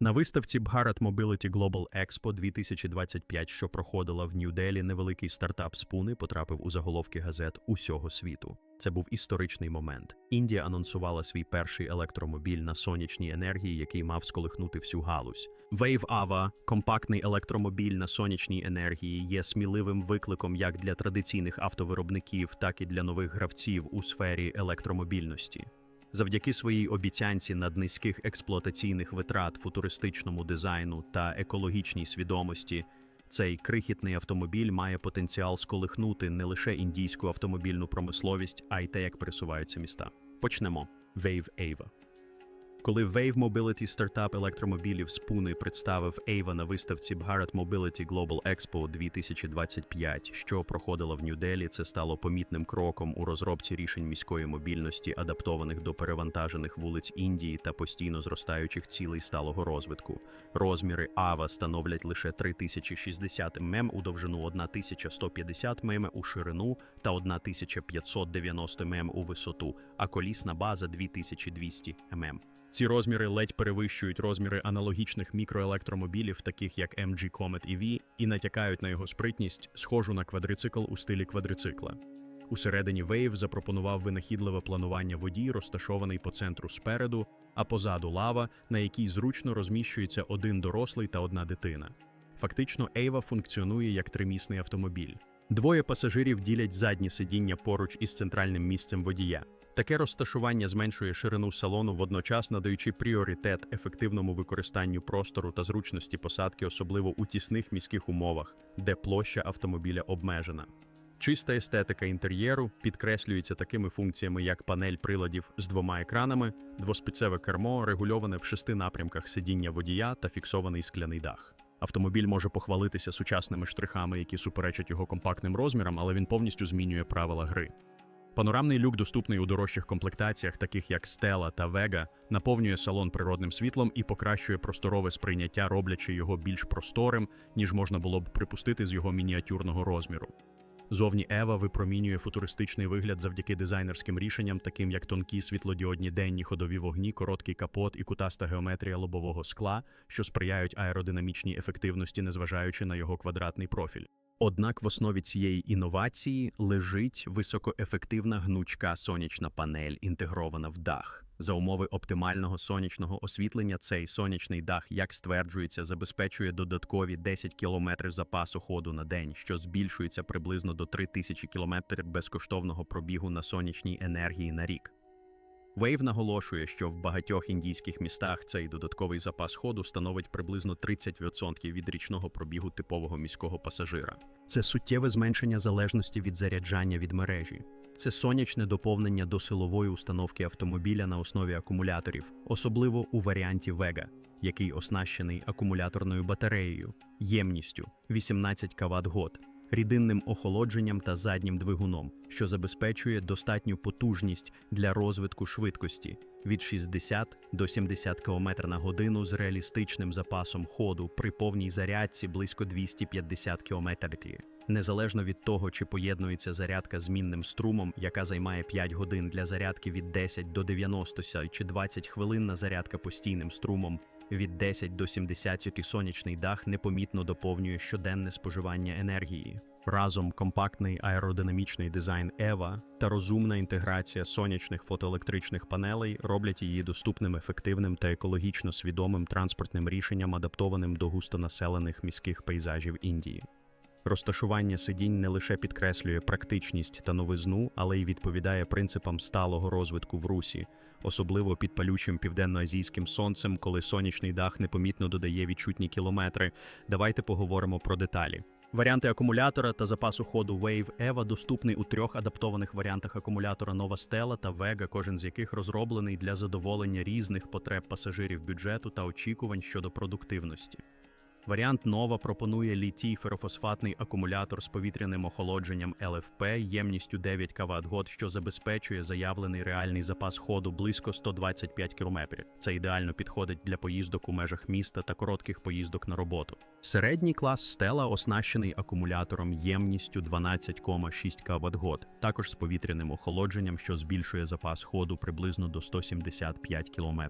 На виставці Bharat Mobility Global Expo 2025, що проходила в Нью-Делі, невеликий стартап спуни потрапив у заголовки газет усього світу. Це був історичний момент. Індія анонсувала свій перший електромобіль на сонячній енергії, який мав сколихнути всю галузь. Wave Ava – компактний електромобіль на сонячній енергії, є сміливим викликом як для традиційних автовиробників, так і для нових гравців у сфері електромобільності. Завдяки своїй обіцянці наднизьких експлуатаційних витрат, футуристичному дизайну та екологічній свідомості, цей крихітний автомобіль має потенціал сколихнути не лише індійську автомобільну промисловість, а й те, як пересуваються міста. Почнемо. Wave Ava. Коли Wave Mobility стартап електромобілів з Пуни представив Ava на виставці Bharat Mobility Global Expo 2025, що проходила в Нью-Делі, це стало помітним кроком у розробці рішень міської мобільності, адаптованих до перевантажених вулиць Індії та постійно зростаючих цілей сталого розвитку. Розміри Ava становлять лише 3060 мм у довжину, 1150 мм у ширину та 1590 мм у висоту, а колісна база 2200 мм. Ці розміри ледь перевищують розміри аналогічних мікроелектромобілів, таких як MG Comet EV, і натякають на його спритність, схожу на квадрицикл у стилі квадрицикла. Усередині Wave запропонував винахідливе планування водій, розташований по центру спереду, а позаду лава, на якій зручно розміщується один дорослий та одна дитина. Фактично, Ейва функціонує як тримісний автомобіль. Двоє пасажирів ділять задні сидіння поруч із центральним місцем водія. Таке розташування зменшує ширину салону, водночас надаючи пріоритет ефективному використанню простору та зручності посадки, особливо у тісних міських умовах, де площа автомобіля обмежена. Чиста естетика інтер'єру підкреслюється такими функціями, як панель приладів з двома екранами, двоспіцеве кермо, регульоване в шести напрямках сидіння водія та фіксований скляний дах. Автомобіль може похвалитися сучасними штрихами, які суперечать його компактним розмірам, але він повністю змінює правила гри. Панорамний люк, доступний у дорожчих комплектаціях, таких як Stella та Vega, наповнює салон природним світлом і покращує просторове сприйняття, роблячи його більш просторим, ніж можна було б припустити з його мініатюрного розміру. Зовні Ева випромінює футуристичний вигляд завдяки дизайнерським рішенням, таким як тонкі світлодіодні денні ходові вогні, короткий капот і кутаста геометрія лобового скла, що сприяють аеродинамічній ефективності, незважаючи на його квадратний профіль. Однак в основі цієї інновації лежить високоефективна гнучка сонячна панель, інтегрована в дах. За умови оптимального сонячного освітлення цей сонячний дах, як стверджується, забезпечує додаткові 10 км запасу ходу на день, що збільшується приблизно до 3000 км безкоштовного пробігу на сонячній енергії на рік. Wave наголошує, що в багатьох індійських містах цей додатковий запас ходу становить приблизно 30% від річного пробігу типового міського пасажира. Це суттєве зменшення залежності від заряджання від мережі. Це сонячне доповнення до силової установки автомобіля на основі акумуляторів, особливо у варіанті Vega, який оснащений акумуляторною батареєю, ємністю 18 кВт год рідинним охолодженням та заднім двигуном, що забезпечує достатню потужність для розвитку швидкості від 60 до 70 км на годину з реалістичним запасом ходу при повній зарядці близько 250 км. Незалежно від того, чи поєднується зарядка з мінним струмом, яка займає 5 годин для зарядки від 10 до 90 чи 20 хвилин на зарядка постійним струмом від 10 до 70 сонячний дах непомітно доповнює щоденне споживання енергії. Разом компактний аеродинамічний дизайн Ева та розумна інтеграція сонячних фотоелектричних панелей роблять її доступним, ефективним та екологічно свідомим транспортним рішенням, адаптованим до густонаселених міських пейзажів Індії. Розташування сидінь не лише підкреслює практичність та новизну, але й відповідає принципам сталого розвитку в русі, особливо під палючим південноазійським сонцем, коли сонячний дах непомітно додає відчутні кілометри. Давайте поговоримо про деталі. Варіанти акумулятора та запасу ходу Wave EVA доступний у трьох адаптованих варіантах акумулятора Nova Stella та Vega, кожен з яких розроблений для задоволення різних потреб пасажирів бюджету та очікувань щодо продуктивності. Варіант Нова пропонує літій ферофосфатний акумулятор з повітряним охолодженням ЛФП ємністю 9 кВт що забезпечує заявлений реальний запас ходу близько 125 км. Це ідеально підходить для поїздок у межах міста та коротких поїздок на роботу. Середній клас стела оснащений акумулятором ємністю 12,6 кВт також з повітряним охолодженням, що збільшує запас ходу приблизно до 175 км.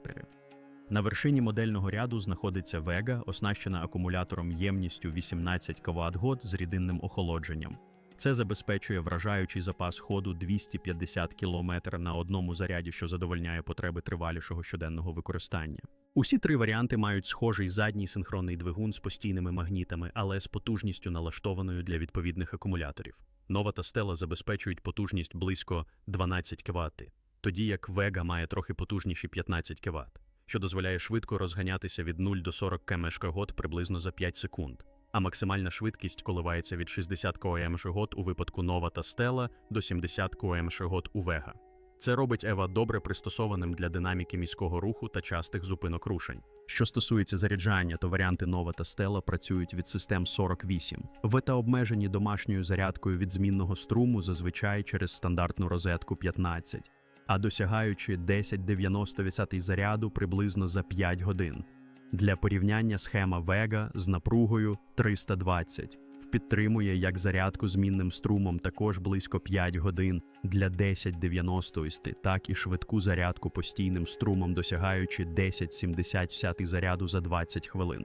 На вершині модельного ряду знаходиться Vega, оснащена акумулятором ємністю 18 кВт з рідинним охолодженням. Це забезпечує вражаючий запас ходу 250 км на одному заряді, що задовольняє потреби тривалішого щоденного використання. Усі три варіанти мають схожий задній синхронний двигун з постійними магнітами, але з потужністю налаштованою для відповідних акумуляторів. Нова та Стела забезпечують потужність близько 12 кВт, тоді як Vega має трохи потужніші 15 кВт, що дозволяє швидко розганятися від 0 до 40 км/г приблизно за 5 секунд. А максимальна швидкість коливається від 60 км/г у випадку Нова та Стела до 70 км/г у Vega. Це робить Ева добре пристосованим для динаміки міського руху та частих зупинок рушень. Що стосується заряджання, то варіанти Нова та Стела працюють від систем 48. В та обмежені домашньою зарядкою від змінного струму зазвичай через стандартну розетку 15, а досягаючи 10-90 заряду приблизно за 5 годин. Для порівняння схема Vega з напругою 320 підтримує як зарядку змінним струмом також близько 5 годин для 10-90, так і швидку зарядку постійним струмом, досягаючи 10-70 заряду за 20 хвилин.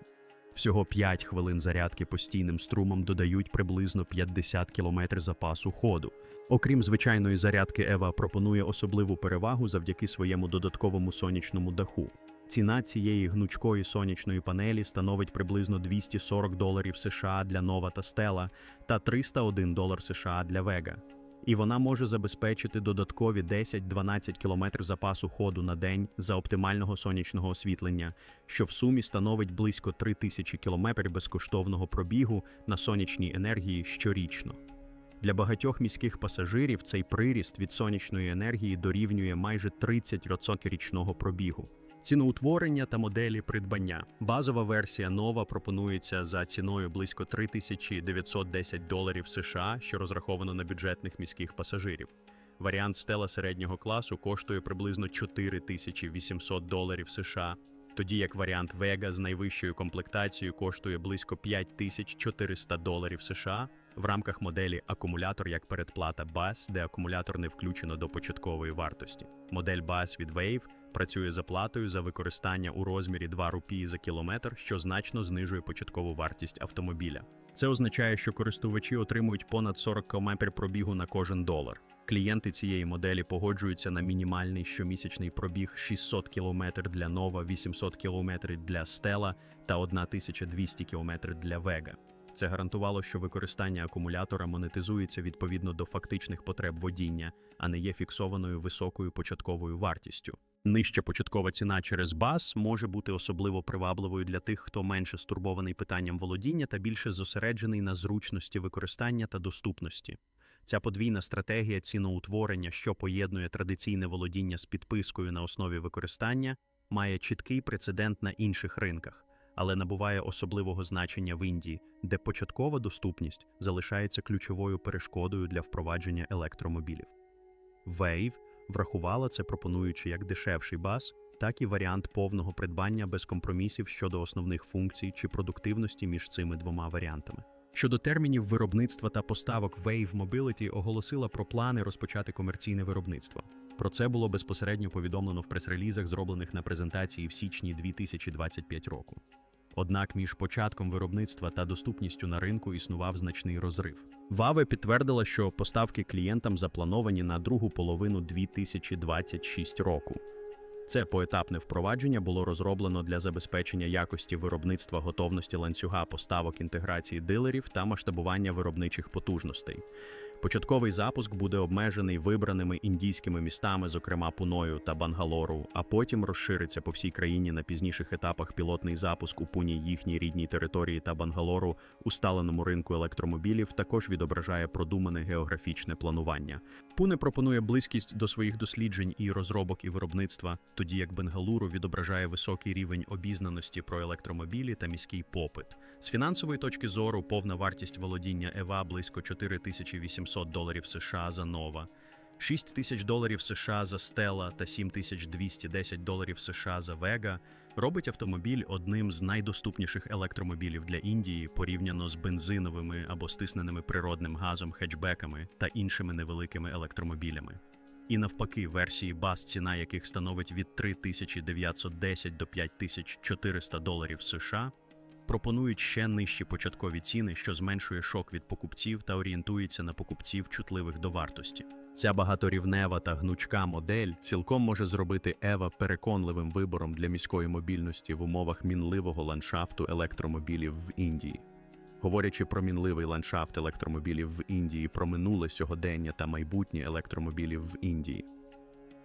Всього 5 хвилин зарядки постійним струмом додають приблизно 50 км запасу ходу. Окрім звичайної зарядки, Ева пропонує особливу перевагу завдяки своєму додатковому сонячному даху. Ціна цієї гнучкої сонячної панелі становить приблизно 240 доларів США для Нова та Стела та 301 долар США для Вега. І вона може забезпечити додаткові 10-12 км запасу ходу на день за оптимального сонячного освітлення, що в сумі становить близько 3000 км безкоштовного пробігу на сонячній енергії щорічно. Для багатьох міських пасажирів цей приріст від сонячної енергії дорівнює майже 30% річного пробігу. Ціноутворення та моделі придбання. Базова версія нова пропонується за ціною близько 3910 доларів США, що розраховано на бюджетних міських пасажирів. Варіант стела середнього класу коштує приблизно 4800 доларів США, тоді як варіант Vega з найвищою комплектацією коштує близько 5400 доларів США. В рамках моделі акумулятор як передплата BAS, де акумулятор не включено до початкової вартості. Модель BAS від Wave працює за платою за використання у розмірі 2 рупії за кілометр, що значно знижує початкову вартість автомобіля. Це означає, що користувачі отримують понад 40 км пробігу на кожен долар. Клієнти цієї моделі погоджуються на мінімальний щомісячний пробіг 600 км для Nova, 800 км для Stella та 1200 км для Vega. Це гарантувало, що використання акумулятора монетизується відповідно до фактичних потреб водіння, а не є фіксованою високою початковою вартістю. Нижча початкова ціна через бас може бути особливо привабливою для тих, хто менше стурбований питанням володіння та більше зосереджений на зручності використання та доступності. Ця подвійна стратегія ціноутворення, що поєднує традиційне володіння з підпискою на основі використання, має чіткий прецедент на інших ринках, але набуває особливого значення в Індії, де початкова доступність залишається ключовою перешкодою для впровадження електромобілів. Wave врахувала це, пропонуючи як дешевший бас, так і варіант повного придбання без компромісів щодо основних функцій чи продуктивності між цими двома варіантами. Щодо термінів виробництва та поставок Wave Mobility оголосила про плани розпочати комерційне виробництво. Про це було безпосередньо повідомлено в прес-релізах, зроблених на презентації в січні 2025 року. Однак між початком виробництва та доступністю на ринку існував значний розрив. Ваве підтвердила, що поставки клієнтам заплановані на другу половину 2026 року. Це поетапне впровадження було розроблено для забезпечення якості виробництва готовності ланцюга поставок інтеграції дилерів та масштабування виробничих потужностей. Початковий запуск буде обмежений вибраними індійськими містами, зокрема Пуною та Бангалору, а потім розшириться по всій країні на пізніших етапах пілотний запуск у пуні їхній рідній території та Бангалору, усталеному ринку електромобілів, також відображає продумане географічне планування. Пуне пропонує близькість до своїх досліджень і розробок і виробництва, тоді як Бенгалуру відображає високий рівень обізнаності про електромобілі та міський попит. З фінансової точки зору повна вартість володіння ЕВА близько 4800 доларів США за нова, 6 тисяч доларів США за Стела та 7210 доларів США за Вега робить автомобіль одним з найдоступніших електромобілів для Індії порівняно з бензиновими або стисненими природним газом хетчбеками та іншими невеликими електромобілями. І навпаки, версії баз, ціна яких становить від 3910 до 5400 доларів США, пропонують ще нижчі початкові ціни, що зменшує шок від покупців та орієнтується на покупців чутливих до вартості. Ця багаторівнева та гнучка модель цілком може зробити Ева переконливим вибором для міської мобільності в умовах мінливого ландшафту електромобілів в Індії. Говорячи про мінливий ландшафт електромобілів в Індії, про минуле сьогодення та майбутнє електромобілів в Індії.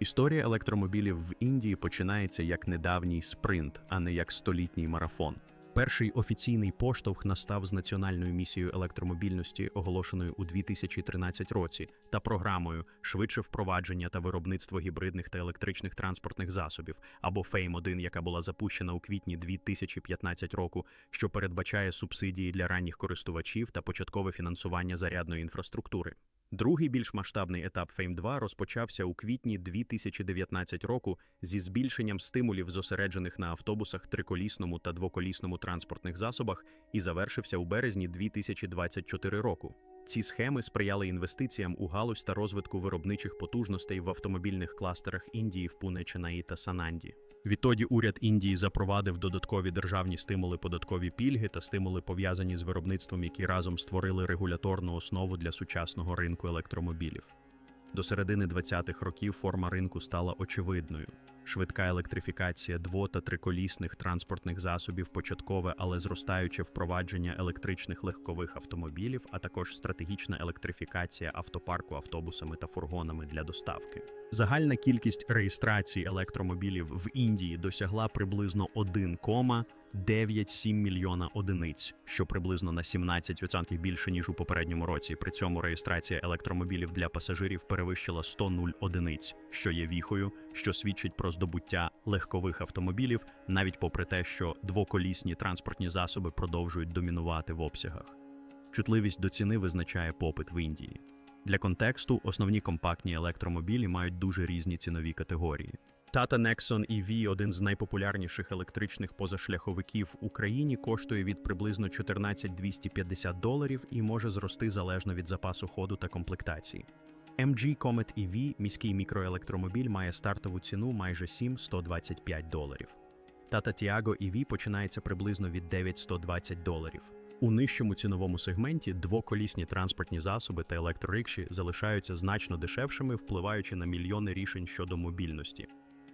Історія електромобілів в Індії починається як недавній спринт, а не як столітній марафон. Перший офіційний поштовх настав з національною місією електромобільності, оголошеною у 2013 році, та програмою швидше впровадження та виробництво гібридних та електричних транспортних засобів або FAME-1, яка була запущена у квітні 2015 року, що передбачає субсидії для ранніх користувачів та початкове фінансування зарядної інфраструктури. Другий більш масштабний етап FAME 2 розпочався у квітні 2019 року зі збільшенням стимулів, зосереджених на автобусах, триколісному та двоколісному транспортних засобах, і завершився у березні 2024 року. Ці схеми сприяли інвестиціям у галузь та розвитку виробничих потужностей в автомобільних кластерах Індії в Пуне, Ченаї та Сананді. Відтоді уряд Індії запровадив додаткові державні стимули, податкові пільги та стимули пов'язані з виробництвом, які разом створили регуляторну основу для сучасного ринку електромобілів. До середини 20-х років форма ринку стала очевидною. Швидка електрифікація дво- та триколісних транспортних засобів, початкове, але зростаюче впровадження електричних легкових автомобілів, а також стратегічна електрифікація автопарку автобусами та фургонами для доставки. Загальна кількість реєстрацій електромобілів в Індії досягла приблизно 1,97 мільйона одиниць, що приблизно на 17% більше ніж у попередньому році. При цьому реєстрація електромобілів для пасажирів перевищила 100 нуль одиниць, що є віхою, що свідчить про здобуття легкових автомобілів, навіть попри те, що двоколісні транспортні засоби продовжують домінувати в обсягах. Чутливість до ціни визначає попит в Індії. Для контексту основні компактні електромобілі мають дуже різні цінові категорії. Tata Nexon EV, один з найпопулярніших електричних позашляховиків в Україні, коштує від приблизно 14 250 доларів і може зрости залежно від запасу ходу та комплектації. MG Comet EV, міський мікроелектромобіль, має стартову ціну майже 7-125 доларів. Tata Tiago EV починається приблизно від 9-120 доларів. У нижчому ціновому сегменті двоколісні транспортні засоби та електрорикші залишаються значно дешевшими, впливаючи на мільйони рішень щодо мобільності.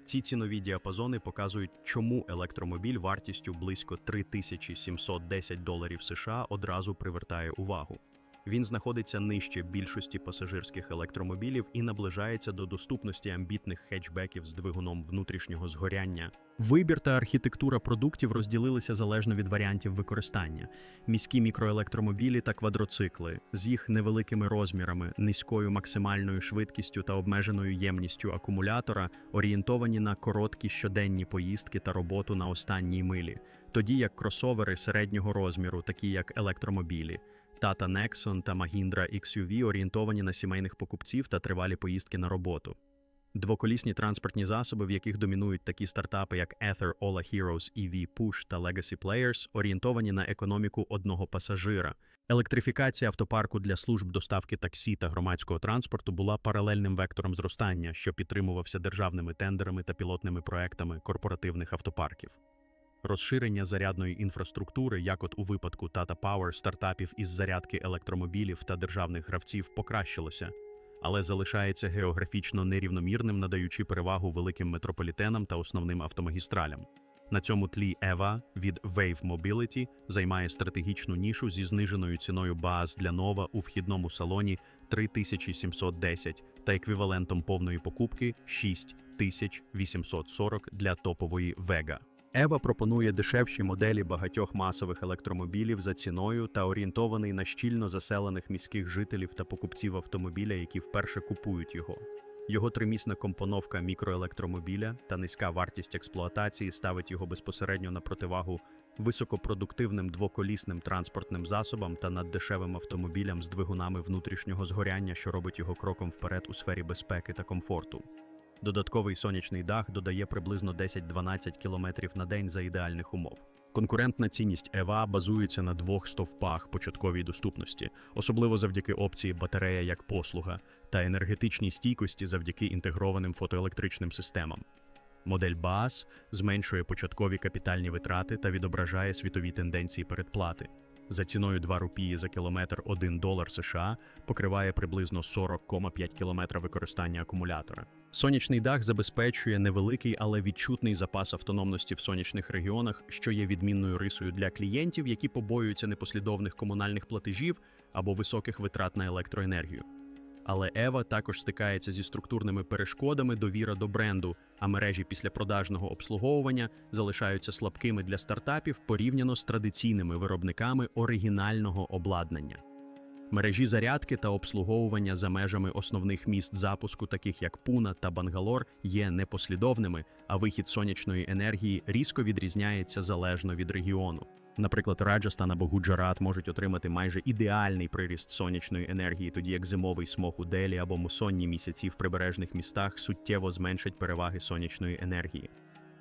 Ці цінові діапазони показують, чому електромобіль вартістю близько 3710 доларів США одразу привертає увагу. Він знаходиться нижче більшості пасажирських електромобілів і наближається до доступності амбітних хетчбеків з двигуном внутрішнього згоряння. Вибір та архітектура продуктів розділилися залежно від варіантів використання: міські мікроелектромобілі та квадроцикли з їх невеликими розмірами, низькою максимальною швидкістю та обмеженою ємністю акумулятора, орієнтовані на короткі щоденні поїздки та роботу на останній милі, тоді як кросовери середнього розміру, такі як електромобілі. Tata Nexon та Mahindra XUV орієнтовані на сімейних покупців та тривалі поїздки на роботу. Двоколісні транспортні засоби, в яких домінують такі стартапи, як Ether, Ola Heroes, EV Push та Legacy Players, орієнтовані на економіку одного пасажира. Електрифікація автопарку для служб доставки таксі та громадського транспорту була паралельним вектором зростання, що підтримувався державними тендерами та пілотними проектами корпоративних автопарків. Розширення зарядної інфраструктури, як от у випадку Tata Power, стартапів із зарядки електромобілів та державних гравців, покращилося, але залишається географічно нерівномірним, надаючи перевагу великим метрополітенам та основним автомагістралям. На цьому тлі EVA від Wave Mobility займає стратегічну нішу зі зниженою ціною баз для нова у вхідному салоні 3710 та еквівалентом повної покупки 6840 для топової Vega. Ева пропонує дешевші моделі багатьох масових електромобілів за ціною та орієнтований на щільно заселених міських жителів та покупців автомобіля, які вперше купують його. Його тримісна компоновка мікроелектромобіля та низька вартість експлуатації ставить його безпосередньо на противагу високопродуктивним двоколісним транспортним засобам та наддешевим автомобілям з двигунами внутрішнього згоряння, що робить його кроком вперед у сфері безпеки та комфорту. Додатковий сонячний дах додає приблизно 10-12 км на день за ідеальних умов. Конкурентна цінність ЕВА базується на двох стовпах початковій доступності, особливо завдяки опції батарея як послуга та енергетичній стійкості завдяки інтегрованим фотоелектричним системам. Модель BAS зменшує початкові капітальні витрати та відображає світові тенденції передплати. За ціною 2 рупії за кілометр 1 долар США покриває приблизно 40,5 кілометра використання акумулятора. Сонячний дах забезпечує невеликий, але відчутний запас автономності в сонячних регіонах, що є відмінною рисою для клієнтів, які побоюються непослідовних комунальних платежів або високих витрат на електроенергію. Але Ева також стикається зі структурними перешкодами довіра до бренду, а мережі післяпродажного обслуговування залишаються слабкими для стартапів порівняно з традиційними виробниками оригінального обладнання. Мережі зарядки та обслуговування за межами основних міст запуску, таких як Пуна та Бангалор, є непослідовними, а вихід сонячної енергії різко відрізняється залежно від регіону. Наприклад, Раджастан або Гуджарат можуть отримати майже ідеальний приріст сонячної енергії, тоді як зимовий смог у Делі або мусонні місяці в прибережних містах суттєво зменшать переваги сонячної енергії.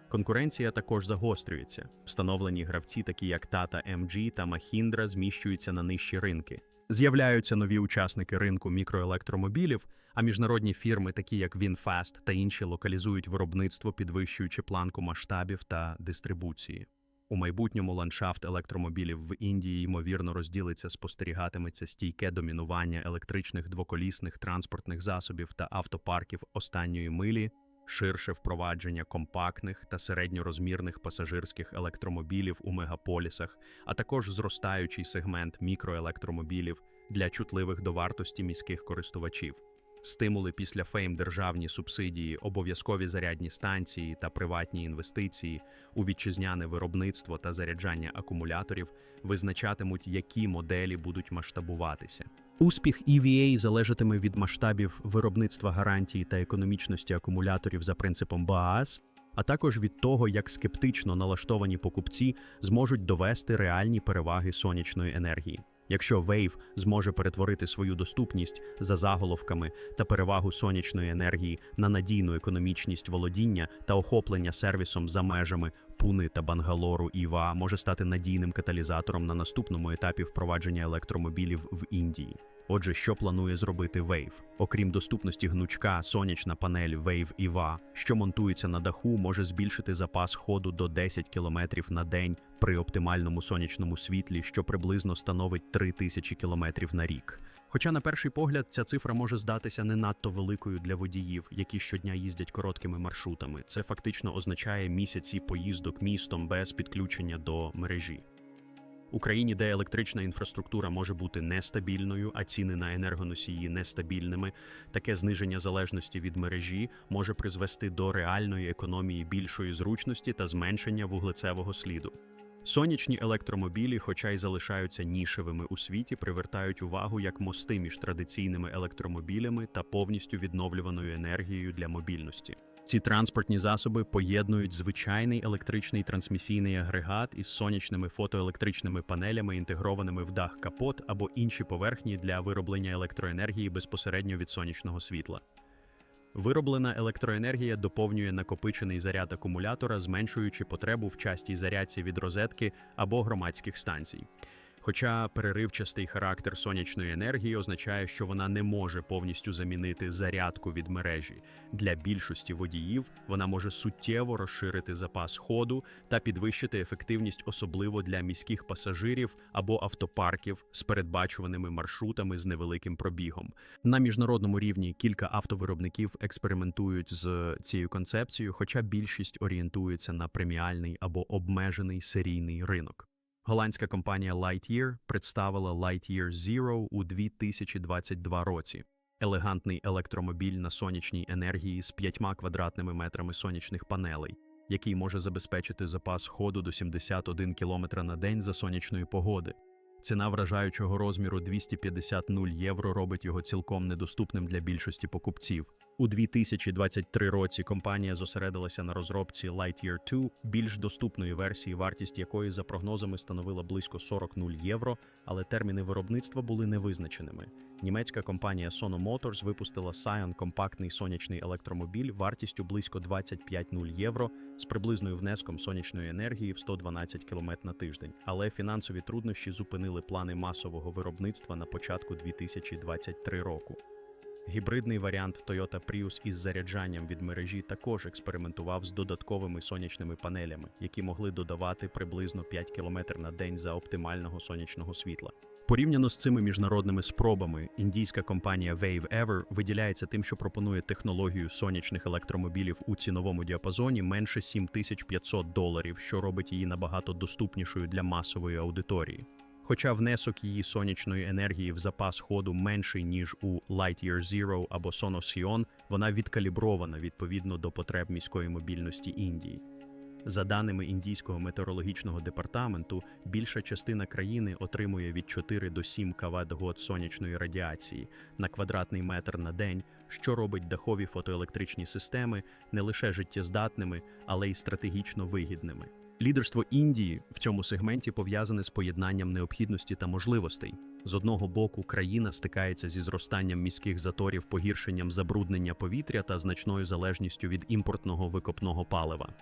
Конкуренція також загострюється. Встановлені гравці, такі як Tata MG та Mahindra, зміщуються на нижчі ринки. З'являються нові учасники ринку мікроелектромобілів, а міжнародні фірми, такі як VinFast та інші, локалізують виробництво, підвищуючи планку масштабів та дистрибуції. У майбутньому ландшафт електромобілів в Індії ймовірно розділиться, спостерігатиметься стійке домінування електричних двоколісних транспортних засобів та автопарків останньої милі, ширше впровадження компактних та середньорозмірних пасажирських електромобілів у мегаполісах, а також зростаючий сегмент мікроелектромобілів для чутливих до вартості міських користувачів. Стимули після фейм державні субсидії, обов'язкові зарядні станції та приватні інвестиції у вітчизняне виробництво та заряджання акумуляторів визначатимуть, які моделі будуть масштабуватися. Успіх EVA залежатиме від масштабів виробництва гарантій та економічності акумуляторів за принципом БААС, а також від того, як скептично налаштовані покупці зможуть довести реальні переваги сонячної енергії. Якщо Wave зможе перетворити свою доступність за заголовками та перевагу сонячної енергії на надійну економічність володіння та охоплення сервісом за межами Пуни та Бангалору, ІВА може стати надійним каталізатором на наступному етапі впровадження електромобілів в Індії. Отже, що планує зробити Wave? Окрім доступності гнучка, сонячна панель Wave EVA, що монтується на даху, може збільшити запас ходу до 10 км на день при оптимальному сонячному світлі, що приблизно становить 3000 км на рік. Хоча на перший погляд ця цифра може здатися не надто великою для водіїв, які щодня їздять короткими маршрутами. Це фактично означає місяці поїздок містом без підключення до мережі. Україні, де електрична інфраструктура може бути нестабільною, а ціни на енергоносії нестабільними, таке зниження залежності від мережі може призвести до реальної економії більшої зручності та зменшення вуглецевого сліду. Сонячні електромобілі, хоча й залишаються нішевими у світі, привертають увагу як мости між традиційними електромобілями та повністю відновлюваною енергією для мобільності. Ці транспортні засоби поєднують звичайний електричний трансмісійний агрегат із сонячними фотоелектричними панелями, інтегрованими в дах капот або інші поверхні для вироблення електроенергії безпосередньо від сонячного світла. Вироблена електроенергія доповнює накопичений заряд акумулятора, зменшуючи потребу в частій зарядці від розетки або громадських станцій. Хоча переривчастий характер сонячної енергії означає, що вона не може повністю замінити зарядку від мережі. Для більшості водіїв вона може суттєво розширити запас ходу та підвищити ефективність, особливо для міських пасажирів або автопарків з передбачуваними маршрутами з невеликим пробігом. На міжнародному рівні кілька автовиробників експериментують з цією концепцією, хоча більшість орієнтується на преміальний або обмежений серійний ринок. Голландська компанія Lightyear представила Lightyear Zero у 2022 році. Елегантний електромобіль на сонячній енергії з 5 квадратними метрами сонячних панелей, який може забезпечити запас ходу до 71 км на день за сонячної погоди. Ціна вражаючого розміру 250 євро робить його цілком недоступним для більшості покупців. У 2023 році компанія зосередилася на розробці Lightyear 2, більш доступної версії, вартість якої за прогнозами становила близько 40 0 євро, але терміни виробництва були невизначеними. Німецька компанія Sono Motors випустила Scion компактний сонячний електромобіль вартістю близько 25 0 євро з приблизною внеском сонячної енергії в 112 км на тиждень. Але фінансові труднощі зупинили плани масового виробництва на початку 2023 року. Гібридний варіант Toyota Prius із заряджанням від мережі також експериментував з додатковими сонячними панелями, які могли додавати приблизно 5 км на день за оптимального сонячного світла. Порівняно з цими міжнародними спробами, індійська компанія Wave Ever виділяється тим, що пропонує технологію сонячних електромобілів у ціновому діапазоні менше 7500 доларів, що робить її набагато доступнішою для масової аудиторії. Хоча внесок її сонячної енергії в запас ходу менший ніж у Lightyear Zero або Sonos Sion, вона відкалібрована відповідно до потреб міської мобільності Індії. За даними індійського метеорологічного департаменту, більша частина країни отримує від 4 до 7 кВт год сонячної радіації на квадратний метр на день, що робить дахові фотоелектричні системи не лише життєздатними, але й стратегічно вигідними. Лідерство Індії в цьому сегменті пов'язане з поєднанням необхідності та можливостей. З одного боку, країна стикається зі зростанням міських заторів, погіршенням забруднення повітря та значною залежністю від імпортного викопного палива.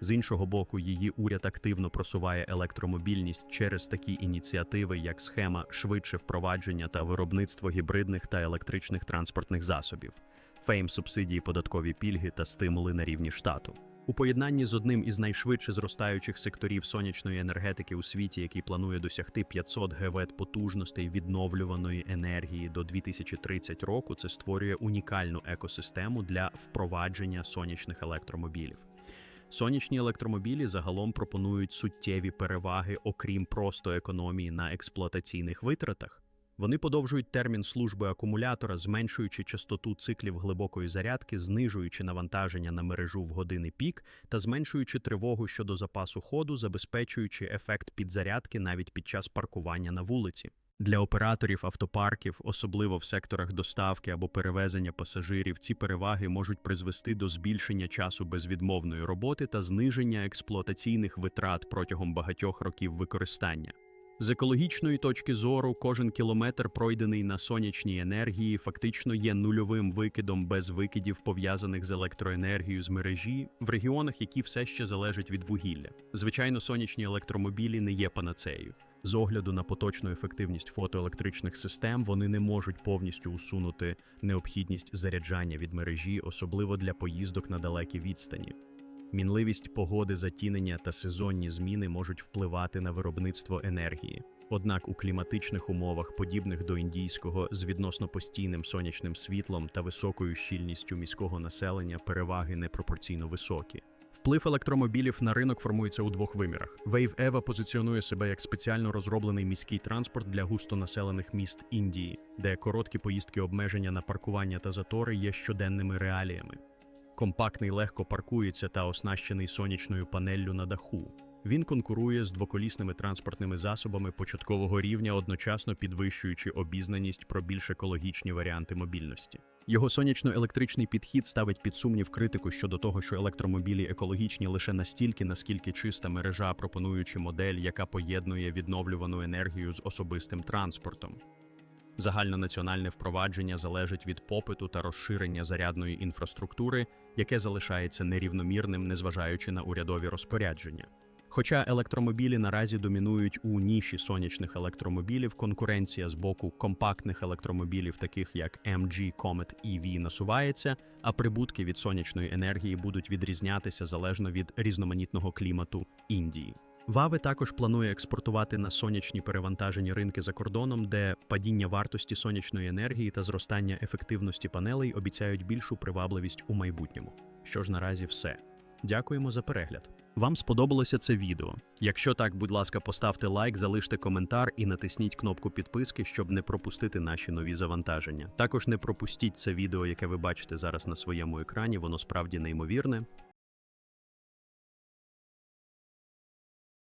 З іншого боку, її уряд активно просуває електромобільність через такі ініціативи, як схема швидше впровадження та виробництво гібридних та електричних транспортних засобів, фейм субсидії, податкові пільги та стимули на рівні штату. У поєднанні з одним із найшвидше зростаючих секторів сонячної енергетики у світі, який планує досягти 500 ГВт потужностей відновлюваної енергії до 2030 року, це створює унікальну екосистему для впровадження сонячних електромобілів. Сонячні електромобілі загалом пропонують суттєві переваги, окрім просто економії на експлуатаційних витратах. Вони подовжують термін служби акумулятора, зменшуючи частоту циклів глибокої зарядки, знижуючи навантаження на мережу в години пік та зменшуючи тривогу щодо запасу ходу, забезпечуючи ефект підзарядки навіть під час паркування на вулиці. Для операторів автопарків, особливо в секторах доставки або перевезення пасажирів, ці переваги можуть призвести до збільшення часу безвідмовної роботи та зниження експлуатаційних витрат протягом багатьох років використання. З екологічної точки зору, кожен кілометр, пройдений на сонячній енергії, фактично є нульовим викидом без викидів, пов'язаних з електроенергією з мережі в регіонах, які все ще залежать від вугілля. Звичайно, сонячні електромобілі не є панацеєю. З огляду на поточну ефективність фотоелектричних систем, вони не можуть повністю усунути необхідність заряджання від мережі, особливо для поїздок на далекі відстані. Мінливість погоди, затінення та сезонні зміни можуть впливати на виробництво енергії. Однак у кліматичних умовах, подібних до індійського, з відносно постійним сонячним світлом та високою щільністю міського населення, переваги непропорційно високі. Вплив електромобілів на ринок формується у двох вимірах. Wave Eva позиціонує себе як спеціально розроблений міський транспорт для густонаселених міст Індії, де короткі поїздки обмеження на паркування та затори є щоденними реаліями. Компактний легко паркується та оснащений сонячною панеллю на даху. Він конкурує з двоколісними транспортними засобами початкового рівня, одночасно підвищуючи обізнаність про більш екологічні варіанти мобільності. Його сонячно-електричний підхід ставить під сумнів критику щодо того, що електромобілі екологічні лише настільки, наскільки чиста мережа, пропонуючи модель, яка поєднує відновлювану енергію з особистим транспортом. Загальнонаціональне впровадження залежить від попиту та розширення зарядної інфраструктури, яке залишається нерівномірним, незважаючи на урядові розпорядження. Хоча електромобілі наразі домінують у ніші сонячних електромобілів, конкуренція з боку компактних електромобілів, таких як MG Comet EV, насувається, а прибутки від сонячної енергії будуть відрізнятися залежно від різноманітного клімату Індії. Вави також планує експортувати на сонячні перевантажені ринки за кордоном, де падіння вартості сонячної енергії та зростання ефективності панелей обіцяють більшу привабливість у майбутньому. Що ж наразі все. Дякуємо за перегляд. Вам сподобалося це відео? Якщо так, будь ласка, поставте лайк, залиште коментар і натисніть кнопку підписки, щоб не пропустити наші нові завантаження. Також не пропустіть це відео, яке ви бачите зараз на своєму екрані, воно справді неймовірне.